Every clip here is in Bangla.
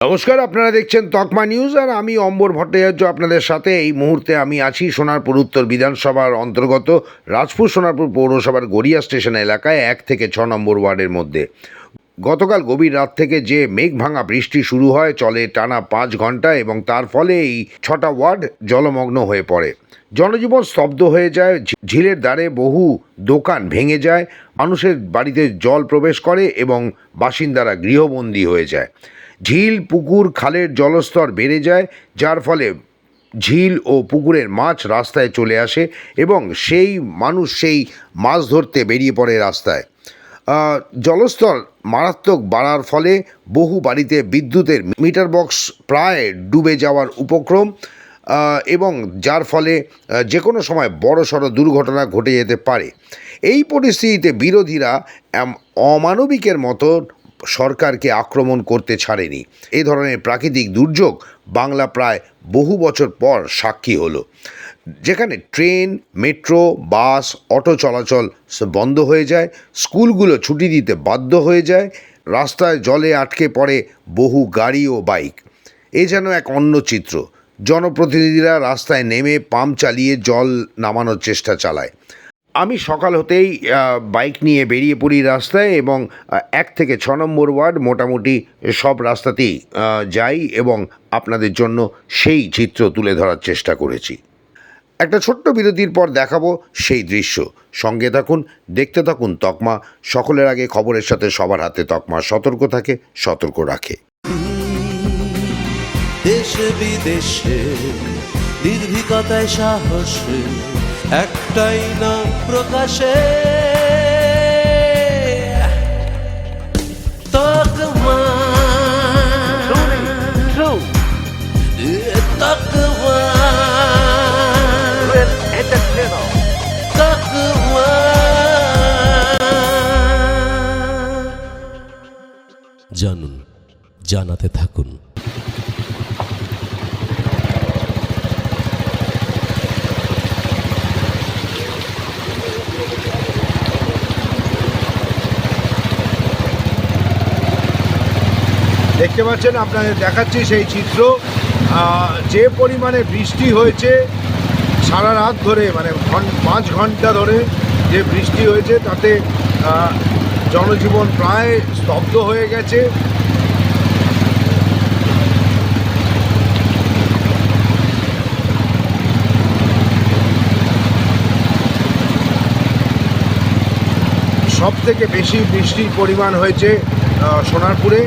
নমস্কার, আপনারা দেখছেন তকমা নিউজ আর আমি অম্বর ভট্টাচার্য আপনাদের সাথে। এই মুহূর্তে আমি আছি সোনারপুর উত্তর বিধানসভার অন্তর্গত রাজপুর সোনারপুর পৌরসভার গড়িয়া স্টেশন এলাকায় এক থেকে ছ নম্বর ওয়ার্ডের মধ্যে। গতকাল গভীর রাত থেকে যে মেঘ ভাঙা বৃষ্টি শুরু হয়, চলে টানা পাঁচ ঘণ্টা এবং তার ফলে এই ছটা ওয়ার্ড জলমগ্ন হয়ে পড়ে। জনজীবন স্তব্ধ হয়ে যায় ঝিলের দ্বারে বহু দোকান ভেঙে যায়, মানুষের বাড়িতে জল প্রবেশ করে এবং বাসিন্দারা গৃহবন্দী হয়ে যায়। ঝিল, পুকুর, খালের জলস্তর বেড়ে যায়, যার ফলে ঝিল ও পুকুরের মাছ রাস্তায় চলে আসে এবং সেই মানুষ সেই মাছ ধরতে বেরিয়ে পড়ে রাস্তায়। জলস্তর মারাত্মক বাড়ার ফলে বহু বাড়িতে বিদ্যুতের মিটার বক্স প্রায় ডুবে যাওয়ার উপক্রম এবং যার ফলে যে কোনো সময় বড় সড়ো দুর্ঘটনা ঘটে যেতে পারে। এই পরিস্থিতিতে বিরোধীরা অমানবিকের মতো সরকারকে আক্রমণ করতে ছাড়েনি। এই ধরনের প্রাকৃতিক দুর্যোগ বাংলা প্রায় বহু বছর পর সাক্ষী হলো। যেখানে ট্রেন, মেট্রো, বাস, অটো চলাচল বন্ধ হয়ে যায়, স্কুলগুলো ছুটি দিতে বাধ্য হয়ে যায়, রাস্তায় জলে আটকে পড়ে বহু গাড়ি ও বাইক। এ যেন এক অন্য চিত্র। জনপ্রতিনিধিরা রাস্তায় নেমে পাম্প চালিয়ে জল নামানোর চেষ্টা চালায়। আমি সকাল হতেই বাইক নিয়ে বেরিয়ে পড়ি রাস্তায় এবং এক থেকে ছ নম্বর ওয়ার্ড মোটামুটি সব রাস্তাতেই যাই এবং আপনাদের জন্য সেই চিত্র তুলে ধরার চেষ্টা করেছি। একটা ছোট্ট বিরতির পর দেখাবো সেই দৃশ্য। সঙ্গে থাকুন, দেখতে থাকুন তকমা। সকলের আগে খবরের সাথে সবার হাতে তকমা। সতর্ক থাকে, সতর্ক রাখে। দেশে বিদেশে, নির্ভীকতায় সাহসে একটাই না প্রকাশে। জানুন জানাতে থাকুন। দেখতে পাচ্ছেন, আপনাদের দেখাচ্ছি সেই চিত্র। যে পরিমাণে বৃষ্টি হয়েছে সারা রাত ধরে মানে পাঁচ ঘণ্টা ধরে যে বৃষ্টি হয়েছে, তাতে জনজীবন প্রায় স্তব্ধ হয়ে গেছে। সব থেকে বেশি বৃষ্টির পরিমাণ হয়েছে সোনারপুরে।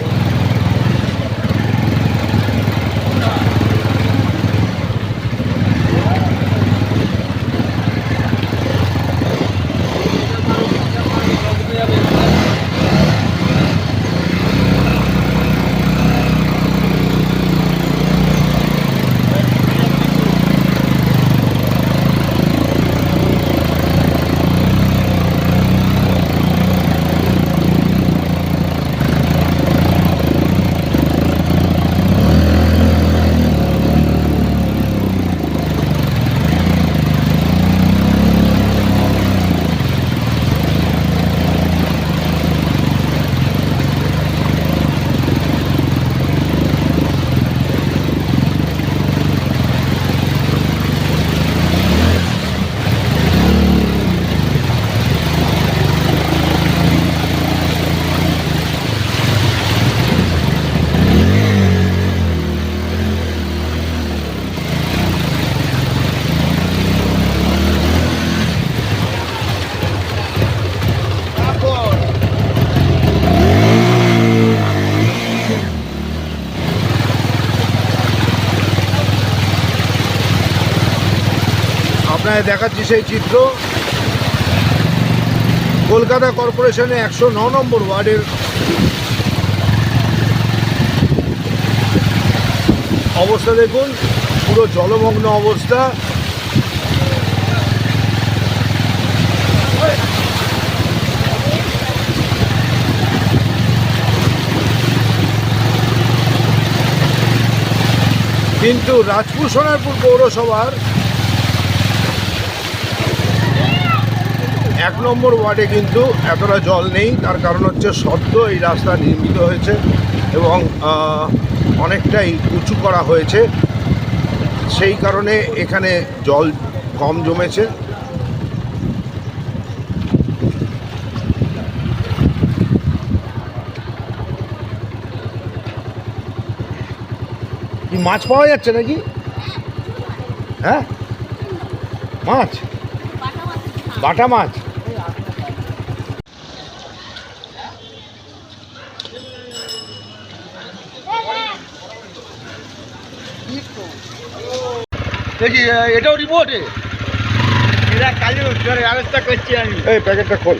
আপনাদের দেখাচ্ছি সেই চিত্র। কলকাতা কর্পোরেশনে একশো ন নম্বর ওয়ার্ডের অবস্থা দেখুন, পুরো জলমগ্ন অবস্থা। কিন্তু রাজপুর সোনারপুর পৌরসভার এক নম্বর ওয়ার্ডে কিন্তু এতটা জল নেই, তার কারণ হচ্ছে সদ্য এই রাস্তা নির্মিত হয়েছে এবং অনেকটাই উঁচু করা হয়েছে। সেই কারণে এখানে জল কম জমেছে। মাছ পাওয়া যাচ্ছে নাকি? হ্যাঁ? মাছ? বাটা মাছ। দেখি এটাও রিপোর্টে এরা কালু ব্যবস্থা করছি আমি। এই প্যাকেটটা খোল।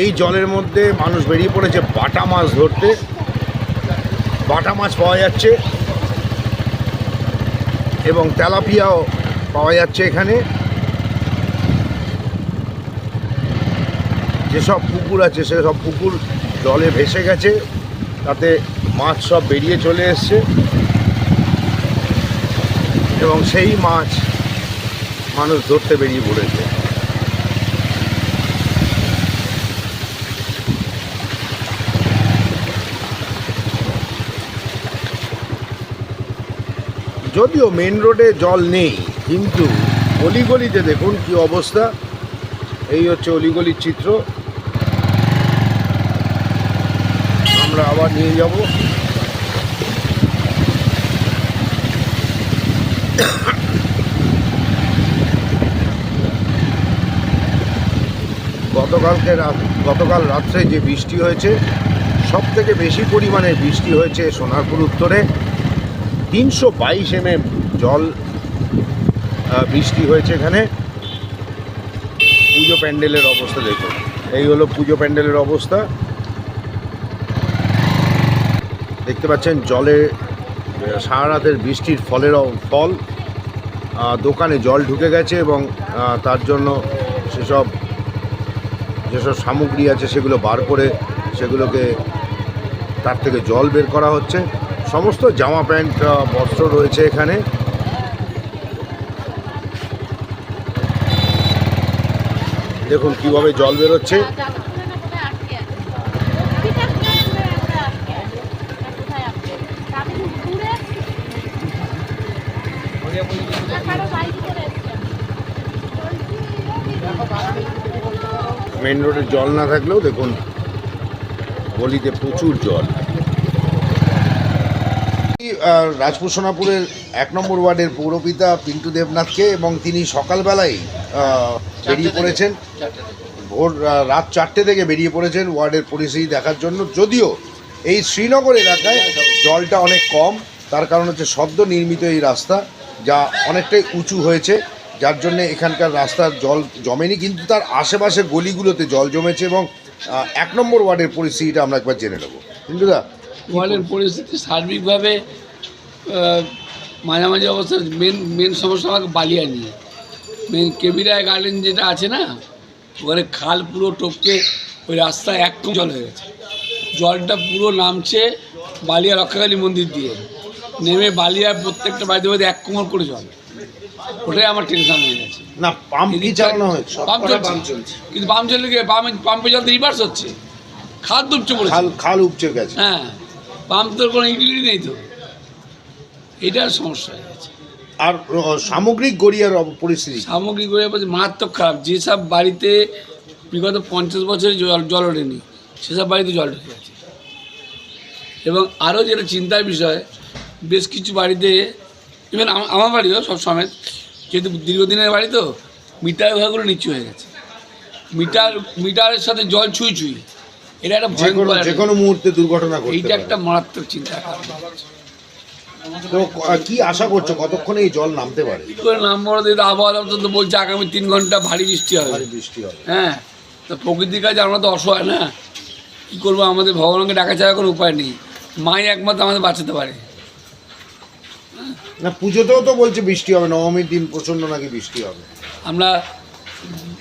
এই জলের মধ্যে মানুষ বেরিয়ে পড়েছে বাটা মাছ ধরতে। বাটা মাছ পাওয়া যাচ্ছে। এবং তেলাপিয়াও পাওয়া যাচ্ছে এখানে। যেসব পুকুর আছে, সেসব পুকুর জলে ভেসে গেছে, তাতে মাছ সব বেরিয়ে চলে এসছে। এবং সেই মাছ মানুষ ধরতে বেরিয়ে পড়েছে। যদিও মেন রোডে জল নেই কিন্তু অলিগলিতে দেখুন কি অবস্থা। এই হচ্ছে অলিগলির চিত্র। আমরা আবার নিয়ে যাব। গতকালকে রাত গতকাল রাত্রে যে বৃষ্টি হয়েছে সব থেকে বেশি পরিমাণে বৃষ্টি হয়েছে সোনারপুর উত্তরে। তিনশো বাইশ এম জল বৃষ্টি হয়েছে এখানে। পুজো প্যান্ডেলের অবস্থা দেখুন। এই হলো পুজো প্যান্ডেলের অবস্থা। দেখতে পাচ্ছেন জলে সারা রাতের বৃষ্টির ফলের ফল। দোকানে জল ঢুকে গেছে এবং তার জন্য সেসব, যেসব সামগ্রী আছে সেগুলো বার করে সেগুলোকে তার থেকে জল বের করা হচ্ছে। সমস্ত জামা প্যান্ট বস্ত্র রয়েছে এখানে। দেখুন কীভাবে জল বেরোচ্ছে। মেন রোডে জল না থাকলেও দেখুন, গলিতে প্রচুর জল। রাজপুর সোনাপুরের এক নম্বর ওয়ার্ডের পৌরপিতা পিন্টু দেবনাথকে এবং তিনি সকালবেলায় বেরিয়ে পড়েছেন। ভোর রাত চারটে থেকে বেরিয়ে পড়েছেন ওয়ার্ডের পরিস্থিতি দেখার জন্য। যদিও এই শ্রীনগর এলাকায় জলটা অনেক কম তার কারণ হচ্ছে সদ্য নির্মিত এই রাস্তা যা অনেকটাই উঁচু হয়েছে যার জন্য এখানকার রাস্তার জল জমেনি কিন্তু তার আশেপাশে গলিগুলোতে জল জমেছে এবং এক নম্বর ওয়ার্ডের পরিস্থিতিটা আমরা একবার জেনে নেব। কিন্তু দা ওয়ার্ল্ডের পরিস্থিতি সার্বিকভাবে মাঝামাঝি অবস্থা মেন মেন সমস্যা আমাকে বালিয়া নিয়ে। মেন কেবিরায় গার্ডেন যেটা আছে না ওখানে খাল পুরো টপকে ওই রাস্তায় এক কম জল হয়ে গেছে। জলটা পুরো নামছে বালিয়া রক্ষাকালী মন্দির দিয়ে। নেমে বালিয়ার প্রত্যেকটা বাড়িতে বাড়িতে এক কোমর করে জল। ওটাই আমার টেনশন হয়ে গেছে। না পাম্প কি চালানো হয়েছে? পাম্প চলছে। কিন্তু পাম্প চললে কি পাম্পে পাম্পে জল রিভার্স হচ্ছে। খাদ ডুবছে বলেছে খাল খাল উপচে গেছে। হ্যাঁ পাম্প তোর কোনো ইউটিলিটি নেই তো। এটার সমস্যা হয়ে গেছে। আর সামগ্রিক গড়িয়ার পরিস্থিতি? সামগ্রিক হয়ে বলছে মারাত্মক খারাপ। যেসব বাড়িতে বিগত পঞ্চাশ বছরে জল জল ওঠেনি সেসব বাড়িতে জল ঢুকে গেছে। এবং আরও যেটা চিন্তার বিষয় বেশ কিছু বাড়িতে ইভেন আমার বাড়িও সব সময় যেহেতু দীর্ঘদিনের বাড়ি তো মিটার ঘরগুলো নিচু হয়ে গেছে। মিটার মিটারের সাথে জল ছুঁই ছুঁই। এটা একটা যে কোনো ভয়ঙ্কর যে কোনো মুহূর্তে দুর্ঘটনা এইটা একটা মারাত্মক চিন্তা তো কি আশা করছ? কতক্ষণে এই জল নামতে পারে? কি করে নাম বড় আবহাওয়া দপ্তর তো বলছে আগামী তিন ঘণ্টা ভারী বৃষ্টি হবে। ভারী বৃষ্টি হবে। হ্যাঁ তো প্রকৃতির কাছে আমরা তো অসহায় না। কী করব? আমাদের ভগবানকে ডাকা ছাড়া কোনো উপায় নেই। মাই একমাত্র আমাদের বাঁচাতে পারে। না পুজোতেও তো বলছে বৃষ্টি হবে নবমীর দিন প্রচণ্ড নাকি বৃষ্টি হবে। আমরা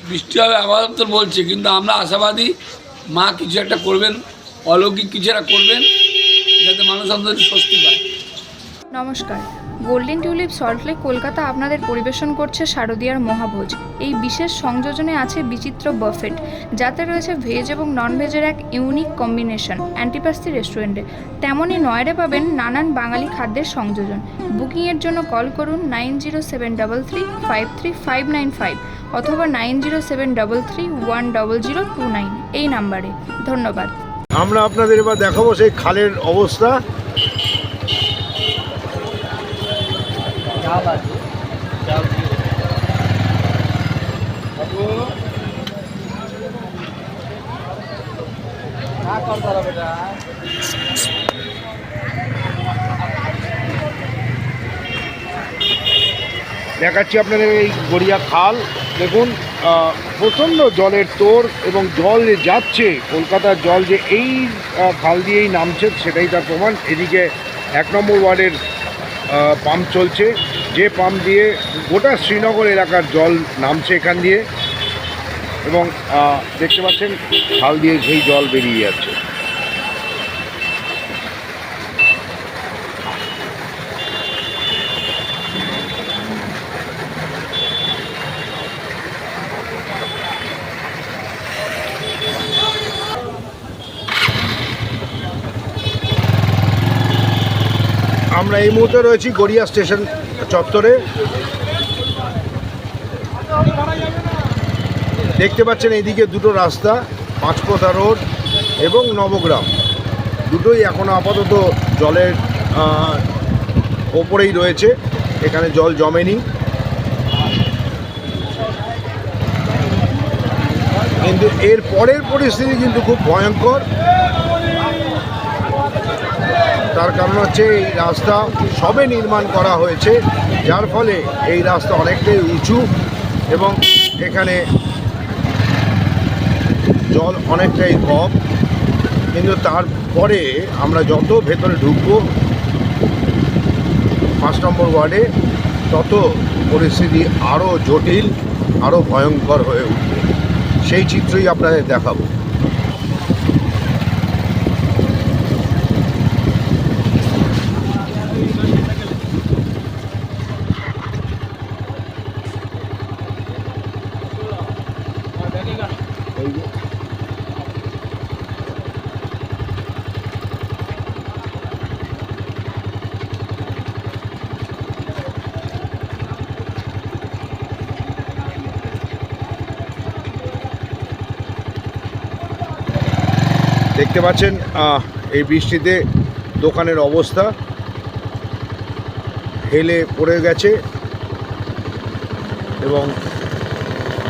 বৃষ্টি হবে আবহাওয়া দপ্তর বলছে কিন্তু আমরা আশাবাদী মা কিছু একটা করবেন অলৌকিক কিছু একটা করবেন যাতে মানুষ আমাদের স্বস্তি পায়। নমস্কার। গোল্ডেন টিউলিপ সল্টলেক কলকাতা আপনাদের পরিবেশন করছে শারদীয়ার মহাভোজ। এই বিশেষ সংযোজনে আছে বিচিত্র বাফেট, যাতে রয়েছে ভেজ এবং নন ভেজের এক ইউনিক কম্বিনেশন অ্যান্টিপাস্তি রেস্টুরেন্টে। তেমনই নয়ডে পাবেন নানান বাঙালি খাদ্যের সংযোজন। বুকিংয়ের জন্য কল করুন nine zero seven double three five three five nine five অথবা nine zero seven double three one double zero two nine এই নাম্বারে। ধন্যবাদ। আমরা আপনাদের এবার দেখাবো সেই খালের অবস্থা। দেখাচ্ছি আপনাদের এই গড়িয়া খাল। দেখুন প্রচণ্ড জলের তোর এবং জল যে যাচ্ছে, কলকাতার জল যে এই খাল দিয়েই নামছে, সেটাই তার প্রমাণ। এদিকে এক নম্বর ওয়ার্ডের পাম্প চলছে। যে পাম্প দিয়ে গোটা শ্রীনগর এলাকার জল নামছে এখান দিয়ে, এবং দেখতে পাচ্ছেন, খাল দিয়ে সেই জল বেরিয়ে যাচ্ছে। আমরা এই মুহূর্তে রয়েছি গড়িয়া স্টেশন চত্বরে। দেখতে পাচ্ছেন এইদিকে দুটো রাস্তা পাঁচপোতা রোড এবং নবগ্রাম। দুটোই এখন আপাতত জলের ওপরেই রয়েছে। এখানে জল জমেনি। কিন্তু এর পরের পরিস্থিতি কিন্তু খুব ভয়ঙ্কর। তার কারণ হচ্ছে এই রাস্তা সবে নির্মাণ করা হয়েছে। যার ফলে এই রাস্তা অনেকটাই উঁচু এবং এখানে জল অনেকটাই কম। কিন্তু তারপরে আমরা যত ভেতরে ঢুকবো, পাঁচ নম্বর ওয়ার্ডে তত পরিস্থিতি আরও জটিল আরও ভয়ঙ্কর হয়ে উঠবে। সেই চিত্রই আপনাদের দেখাবো। দেখতে পাচ্ছেন এই বৃষ্টিতে দোকানের অবস্থা। হেলে পড়ে গেছে এবং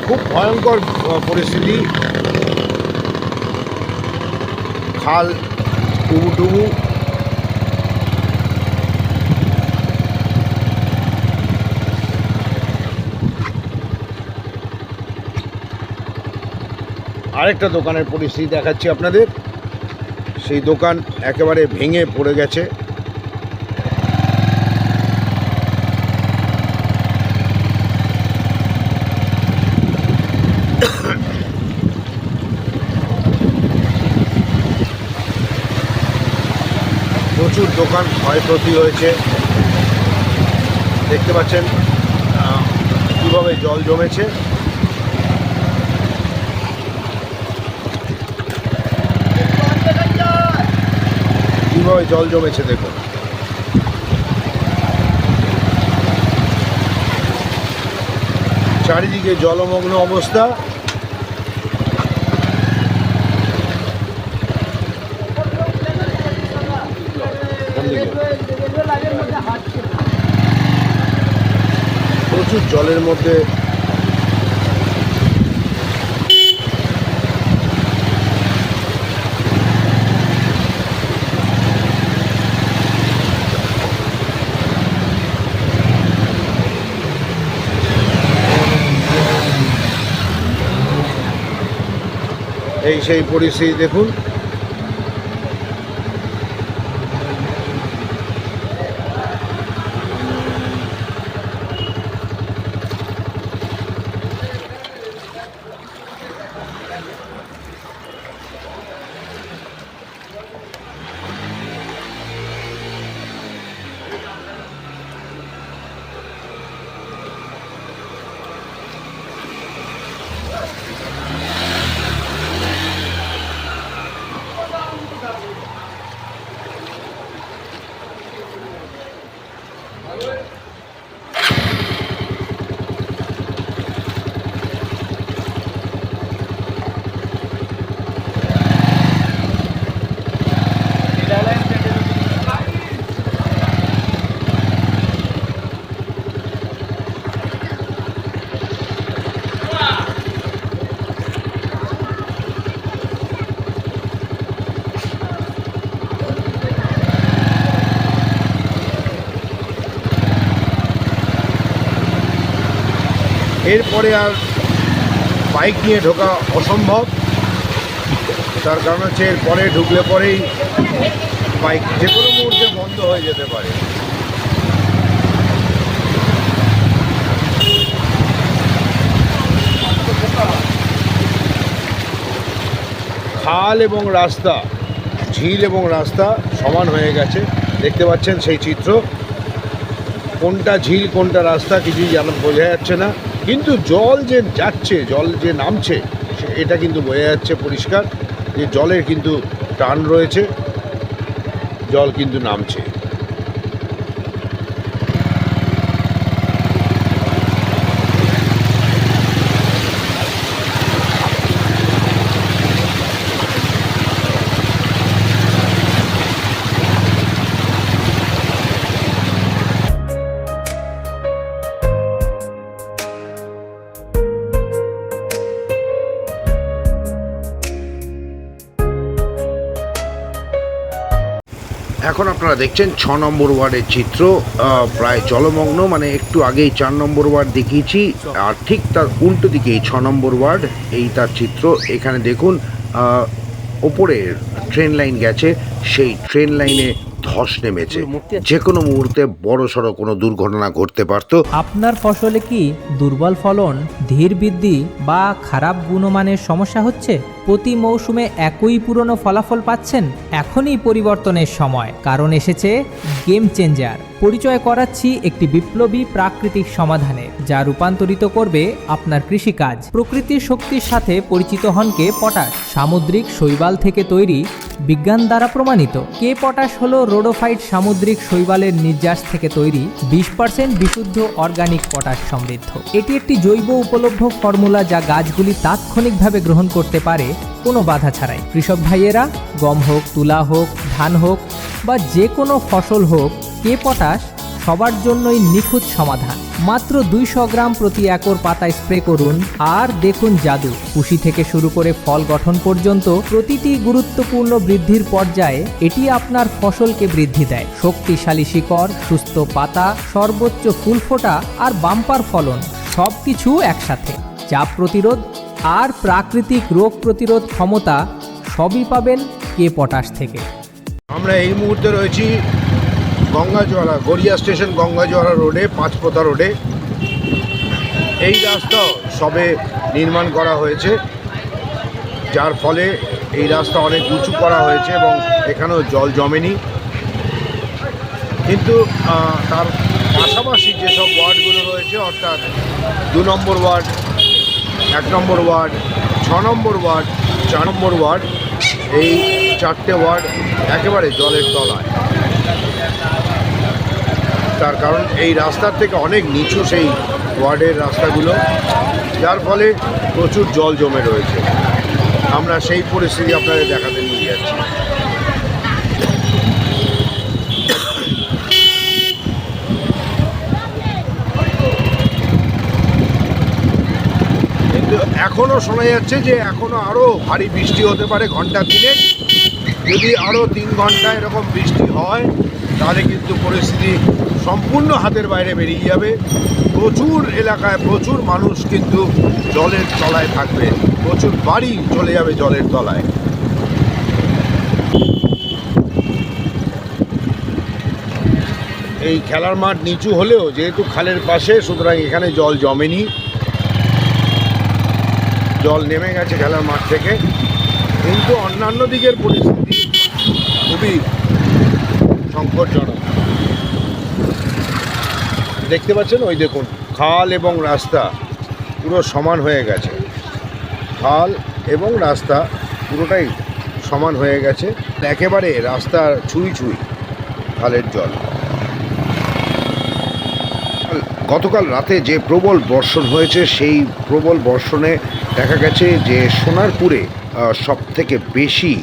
খুব ভয়ঙ্কর পরিস্থিতি। খাল টুবু আরেকটা দোকানের পরিস্থিতি দেখাচ্ছি আপনাদের। সেই দোকান একেবারে ভেঙে পড়ে গেছে। প্রচুর দোকান ক্ষয়ক্ষতি হয়েছে। দেখতে পাচ্ছেন কীভাবে জল জমেছে। কীভাবে জল জমেছে দেখুন। চারিদিকে জলমগ্ন অবস্থা। প্রচুর জলের মধ্যে এই সেই পরিস্থিতি দেখুন। এরপরে আর বাইক নিয়ে ঢোকা অসম্ভব। তার কারণ হচ্ছে এরপরে ঢুকলে পরেই বাইক যে কোনো মুহূর্তে বন্ধ হয়ে যেতে পারে। খাল এবং রাস্তা, ঝিল এবং রাস্তা সমান হয়ে গেছে। দেখতে পাচ্ছেন সেই চিত্র। কোনটা ঝিল, কোনটা রাস্তা কিছুই জানা বোঝা যাচ্ছে না। কিন্তু জল যে যাচ্ছে, জল যে নামছে এটা কিন্তু বোঝা যাচ্ছে পরিষ্কার যে জলের কিন্তু টান রয়েছে, জল কিন্তু নামছে। আপনারা দেখছেন ছ নম্বর ওয়ার্ডের চিত্র প্রায় জলমগ্ন মানে একটু আগেই চার নম্বর ওয়ার্ড দেখিয়েছি আর ঠিক তার উল্টো দিকেই ছ নম্বর ওয়ার্ড এই তার চিত্র। এখানে দেখুন ওপরে ট্রেন লাইন গেছে সেই ট্রেন লাইনে ধস নেমেছে। যে কোনো মুহূর্তে বড় সড়ো কোনো দুর্ঘটনা ঘটতে পারতো। আপনার ফসলে কি দুর্বল ফলন ধীর বৃদ্ধি বা খারাপ গুণমানের সমস্যা হচ্ছে? প্রতি মৌসুমে একই পুরনো ফলাফল পাচ্ছেন এখনই পরিবর্তনের সময়। কারণ এসেছে গেম চেঞ্জার পরিচয় করাচ্ছি একটি বিপ্লবী প্রাকৃতিক সমাধানে, যা রূপান্তরিত করবে আপনার কৃষিকাজ। প্রকৃতির শক্তির সাথে পরিচিত হন কে পটাশ? সামুদ্রিক শৈবাল থেকে তৈরি বিজ্ঞান দ্বারা প্রমাণিত। কে পটাশ হলো রোডোফাইট সামুদ্রিক শৈবালের নির্যাস থেকে তৈরি বিশ পার্সেন্ট বিশুদ্ধ অর্গানিক পটাশ সমৃদ্ধ। এটি একটি জৈব উপলব্ধ ফর্মুলা যা গাছগুলি তাৎক্ষণিকভাবে গ্রহণ করতে পারে কোনো বাধা ছাড়াই। কৃষক ভাইয়েরা, গম হোক, তুলা হোক, ধান হোক বা যে কোনো ফসল হোক, কে পটাশ, সবার জন্যই নিখুঁত সমাধান। মাত্র দুইশো গ্রাম প্রতি একর পাতায় স্প্রে করুন আর দেখুন জাদু। কুশি থেকে শুরু করে ফল গঠন পর্যন্ত প্রতিটি গুরুত্বপূর্ণ বৃদ্ধির পর্যায়ে এটি আপনার ফসলকে বৃদ্ধি দেয়। শক্তিশালী শিকড়, সুস্থ পাতা, সর্বোচ্চ ফুল ফোটা আর বাম্পার ফলন সব কিছু একসাথে। চাপ প্রতিরোধ আর প্রাকৃতিক রোগ প্রতিরোধ ক্ষমতা সবই পাবেন কে পটাশ থেকে। আমরা এই মুহূর্তে রয়েছি গঙ্গাজোয়ারা গড়িয়া স্টেশন গঙ্গাজোয়ারা রোডে, পাঁচপোতা রোডে। এই রাস্তা সবে নির্মাণ করা হয়েছে, যার ফলে এই রাস্তা অনেক উঁচু করা হয়েছে এবং এখানেও জল জমেনি। কিন্তু তার পাশাপাশি যেসব ওয়ার্ডগুলো রয়েছে, অর্থাৎ দু নম্বর ওয়ার্ড এক নম্বর ওয়ার্ড, ছ নম্বর ওয়ার্ড, চার নম্বর ওয়ার্ড, এই চারটে ওয়ার্ড একেবারে জলের তলায়। তার কারণ এই রাস্তার থেকে অনেক নিচু সেই ওয়ার্ডের রাস্তাগুলো, যার ফলে প্রচুর জল জমে রয়েছে। আমরা সেই পরিস্থিতি আপনাদের দেখাতে নিয়ে যাচ্ছি কিন্তু এখনও শোনা যাচ্ছে যে এখনও আরও ভারী বৃষ্টি হতে পারে ঘণ্টা তিনেক। যদি আরও তিন ঘণ্টা এরকম বৃষ্টি হয়, তাহলে কিন্তু পরিস্থিতি সম্পূর্ণ হাতের বাইরে বেরিয়ে যাবে। প্রচুর এলাকায় প্রচুর মানুষ কিন্তু জলের তলায় থাকবে। প্রচুর বাড়ি চলে যাবে জলের তলায়। এই খেলার মাঠ নিচু হলেও যেহেতু খালের পাশে, সুতরাং এখানে জল জমেনি। জল নেমে গেছে খেলার মাঠ থেকে। কিন্তু অন্যান্য দিকের পরিস্থিতি খুবই সংকটজনক। দেখতে পাচ্ছেন, ওই দেখুন, খাল এবং রাস্তা পুরো সমান হয়ে গেছে। খাল এবং রাস্তা পুরোটাই সমান হয়ে গেছে। একেবারে রাস্তা ছুঁই ছুঁই খালের জল। গতকাল রাতে যে প্রবল বর্ষণ হয়েছে, সেই প্রবল বর্ষণে দেখা গেছে যে সোনারপুরে সব থেকে বেশি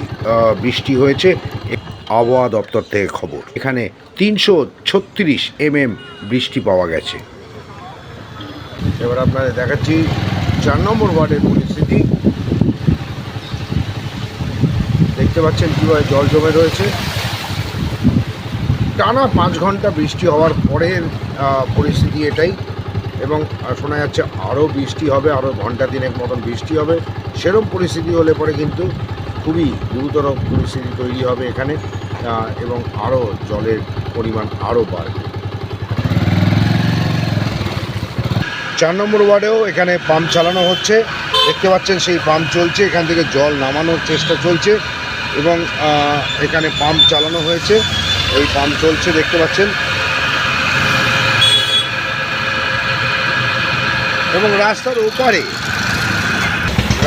বৃষ্টি হয়েছে। আবহাওয়া দপ্তর থেকে খবর। এখানে তিনশো ছত্রিশ এমএম বৃষ্টি পাওয়া গেছে। এবার আপনাদের দেখাচ্ছি চার নম্বর ওয়ার্ডের পরিস্থিতি। দেখতে পাচ্ছেন কীভাবে জল জমে রয়েছে। টানা পাঁচ ঘণ্টা বৃষ্টি হওয়ার পরের পরিস্থিতি এটাই। এবং শোনা যাচ্ছে আরও বৃষ্টি হবে, আরও ঘণ্টা দিনের মতন বৃষ্টি হবে। সেরম পরিস্থিতি হলে পরে কিন্তু খুবই গুরুতর পরিস্থিতি তৈরি হবে এখানে এবং আরও জলের পরিমাণ আরও বাড়বে। চার নম্বর ওয়ার্ডেও এখানে পাম্প চালানো হচ্ছে। দেখতে পাচ্ছেন সেই পাম্প চলছে, এখান থেকে জল নামানোর চেষ্টা চলছে। এবং এখানে পাম্প চালানো হয়েছে। এই পাম্প চলছে, দেখতে পাচ্ছেন। এবং রাস্তার ওপারে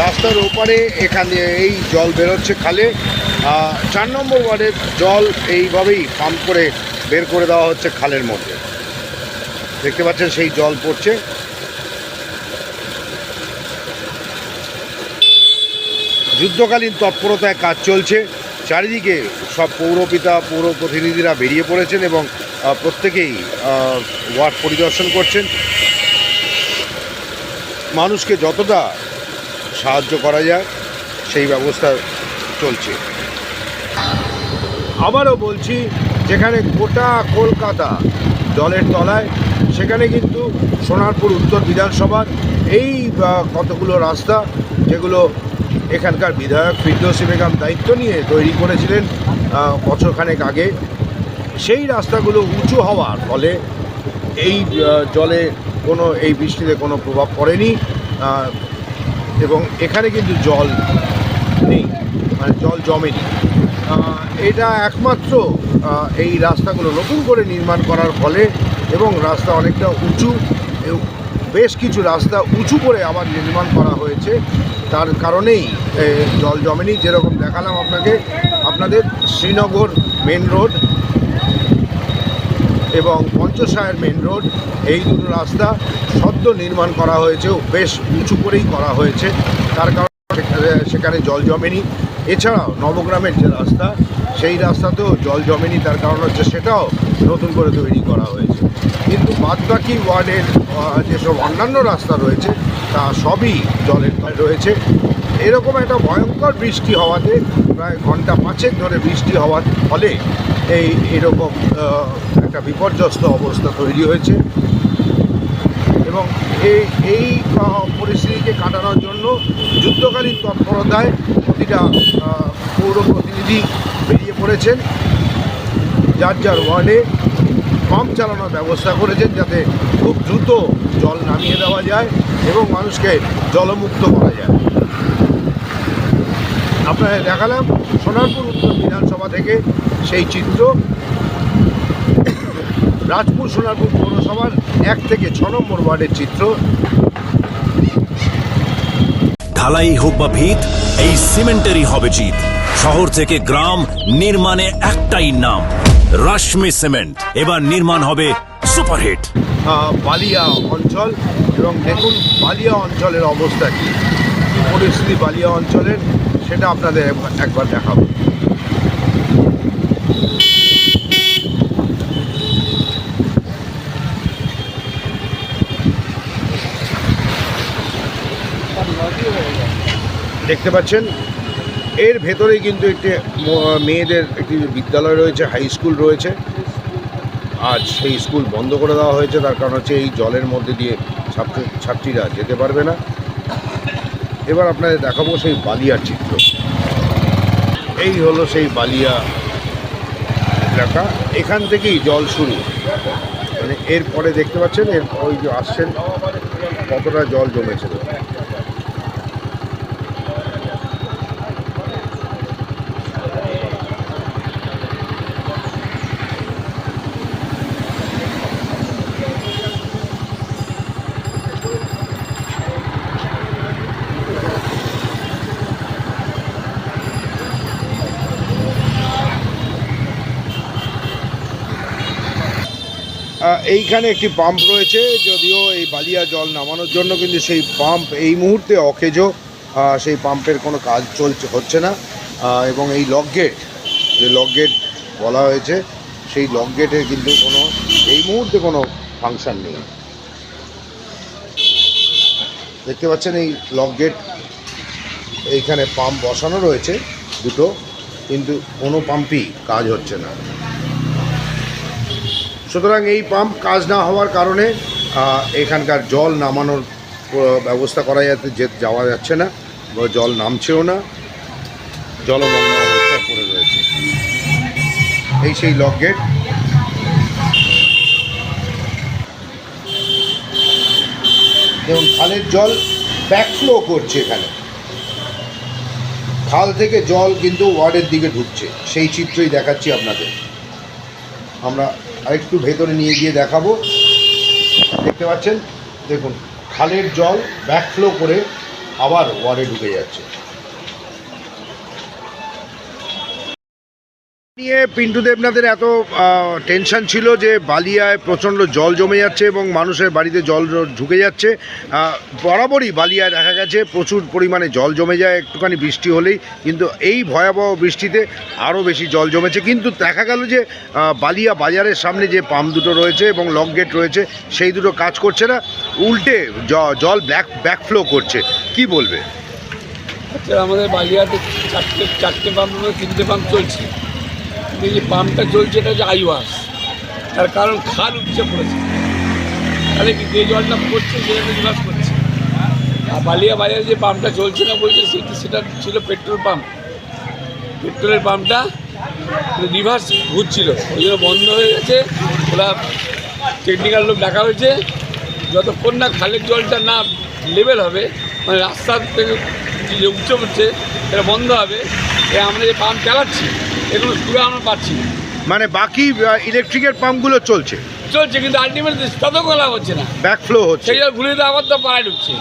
রাস্তার ওপারে এখানে এই জল বেরোচ্ছে খালে চার নম্বর ওয়ার্ডের জল এইভাবেই পাম্প করে বের করে দেওয়া হচ্ছে খালের মধ্যে। দেখতে পাচ্ছেন সেই জল পড়ছে। যুদ্ধকালীন তৎপরতায় কাজ চলছে। চারিদিকে সব পৌরপিতা পৌর প্রতিনিধিরা বেরিয়ে পড়েছেন এবং প্রত্যেকেই ওয়ার্ড পরিদর্শন করছেন। মানুষকে যতটা সাহায্য করা যায়, সেই ব্যবস্থা চলছে। আবারও বলছি, যেখানে গোটা কলকাতা জলের তলায়, সেখানে কিন্তু সোনারপুর উত্তর বিধানসভার এই কতগুলো রাস্তা, যেগুলো এখানকার বিধায়ক ফিরদৌসি বেগম দায়িত্ব নিয়ে তৈরি করেছিলেন বছরখানেক আগে, সেই রাস্তাগুলো উঁচু হওয়ার ফলে এই জলে কোনো এই বৃষ্টিতে কোনো প্রভাব পড়েনি এবং এখানে কিন্তু জল নেই মানে জল জমেনি। এটা একমাত্র এই রাস্তাগুলো নতুন করে নির্মাণ করার ফলে এবং রাস্তা অনেকটা উঁচু বেশ কিছু রাস্তা উঁচু করে আবার নির্মাণ করা হয়েছে। তার কারণেই জল জমেনি। যেরকম দেখালাম আপনাকে, আপনাদের শ্রীনগর মেন রোড এবং পঞ্চশায়ের মেন রোড এই দুটো রাস্তা সদ্য নির্মাণ করা হয়েছে বেশ উঁচু করেই করা হয়েছে। তার কারণে সেখানে- জল জমেনি। এছাড়াও নবগ্রামের যে রাস্তা, সেই রাস্তাতেও জল জমেনি, তার কারণ হচ্ছে সেটাও নতুন করে তৈরি করা হয়েছে। কিন্তু বাদবাকি ওয়ার্ডের যেসব অন্যান্য রাস্তা রয়েছে, তা সবই জলের রয়েছে। এরকম একটা ভয়ঙ্কর বৃষ্টি হওয়াতে, প্রায় ঘণ্টা পাঁচেক ধরে বৃষ্টি হওয়ার ফলে এই এরকম একটা বিপর্যস্ত অবস্থা তৈরি হয়েছে। এবং এই এই পরিস্থিতিকে কাটানোর জন্য যুদ্ধকালীন তৎপরতায় প্রতিটা পৌর প্রতিনিধি বেরিয়ে পড়েছেন। যার যার ওয়ার্ডে পাম্প চালানোর ব্যবস্থা করেছেন যাতে খুব দ্রুত জল নামিয়ে দেওয়া যায় এবং মানুষকে জলমুক্ত করা যায়। আপনাদের দেখালাম সোনারপুর উত্তর বিধানসভা থেকে সেই চিত্র। রাজপুর সোনারপুর পৌরসভার এক থেকে ছ নম্বর ওয়ার্ডের চিত্র। ঢালাই হোক বা ভিত এই সিমেন্টেরই হবে জিত। শহর থেকে গ্রাম নির্মাণে একটাই নাম রাশমি সিমেন্ট। এবার নির্মাণ হবে সুপারহিট। বালিয়া অঞ্চল এবং দেখুন বালিয়া অঞ্চলের অবস্থা কী পরিস্থিতি বালিয়া অঞ্চলের সেটা আপনাদের একবার দেখাবো। দেখতে পাচ্ছেন। এর ভেতরেই কিন্তু একটি মেয়েদের একটি বিদ্যালয় রয়েছে, হাই স্কুল রয়েছে। আজ সেই স্কুল বন্ধ করে দেওয়া হয়েছে, তার কারণ হচ্ছে এই জলের মধ্যে দিয়ে ছাত্র, ছাত্রীরা যেতে পারবে না। এবার আপনাদের দেখাবো সেই বালিয়ার চিত্র। এই হলো সেই বালিয়া এলাকা। এখান থেকেই জল শুরু। মানে এরপরে দেখতে পাচ্ছেন, এর ওই যে আসছেন, কতটা জল জমেছে। এইখানে একটি পাম্প রয়েছে, যদিও এই বালিয়া জল নামানোর জন্য কিন্তু সেই পাম্প এই মুহূর্তে অকেজো সেই পাম্পের কোনো কাজ চলছে, হচ্ছে না। এবং এই লক গেট, যে লক গেট বলা হয়েছে, সেই লক গেটের কিন্তু কোনো, এই মুহূর্তে কোনো ফাংশন নেই। দেখতে পাচ্ছেন এই লক গেট, এইখানে পাম্প বসানো রয়েছে দুটো, কিন্তু কোনো পাম্পই কাজ হচ্ছে না। সুতরাং এই পাম্প কাজ না হওয়ার কারণে এখানকার জল নামানোর ব্যবস্থা করা যাতে যে, যাওয়া যাচ্ছে না জল নামছেও না, জলমগ্ন অবস্থায় পড়ে রয়েছে। এই সেই লক গেট। দেখুন, খালের জল ব্যাকফ্লো করছে এখানে। খাল থেকে জল কিন্তু ওয়ার্ডের দিকে ঢুকছে। সেই চিত্রই দেখাচ্ছি আপনাদের। আমরা আরেকটু ভেতরে নিয়ে গিয়ে দেখাবো। দেখতে পাচ্ছেন? দেখুন, খালের জল ব্যাকফ্লো করে আবার ওয়ারে ঢুকে যাচ্ছে। নিয়ে পিন্টু দেবনাথের এত টেনশন ছিল যে বালিয়ায় প্রচণ্ড জল জমে যাচ্ছে এবং মানুষের বাড়িতে জল ঢুকে যাচ্ছে। বরাবরই বালিয়ায় দেখা গেছে প্রচুর পরিমাণে জল জমে যায়, একটুখানি বৃষ্টি হলেই। কিন্তু এই ভয়াবহ বৃষ্টিতে আরও বেশি জল জমেছে। কিন্তু দেখা গেল যে বালিয়া বাজারের সামনে যে পাম্প দুটো রয়েছে এবং লক গেট রয়েছে, সেই দুটো কাজ করছে না, উল্টে জল ব্যাক, ব্যাকফ্লো করছে। কি বলবে? আচ্ছা আমাদের বালিয়াতে চারটে চারটে পাম্প তিনটে পাম্প চলছে। এই যে পাম্পটা চলছে এটা হচ্ছে আইওয়াস। তার কারণ খাল উঠছে পড়েছে। তাহলে কি যে জলটা পড়ছে সেটা রিভার্স করছে। আর বালিয়া বাজারে যে পাম্পটা চলছে না বলছে সেটা সেটা ছিল পেট্রোল পাম্প? পেট্রোলের পাম্পটা রিভার্স ঘুরছিল। ওই জন্য বন্ধ হয়ে গেছে। ওরা টেকনিক্যাল লোক ডাকা হয়েছে। যতক্ষণ না খালের জলটা না লেভেল হবে মানে রাস্তা থেকে যে উচ্চ হচ্ছে এটা বন্ধ হবে এ আমরা যে পাম্প চালাচ্ছি এগুলো সুরে আমরা পাচ্ছি না। মানে বাকি ইলেকট্রিকের পাম্পগুলো চলছে? চলছে কিন্তু আলটিমেটলি তত গলা হচ্ছে না। ব্যাকফ্লো হচ্ছে। সেই জন্য ঘুরে আবার তো পাড়ায় ঢুকছে।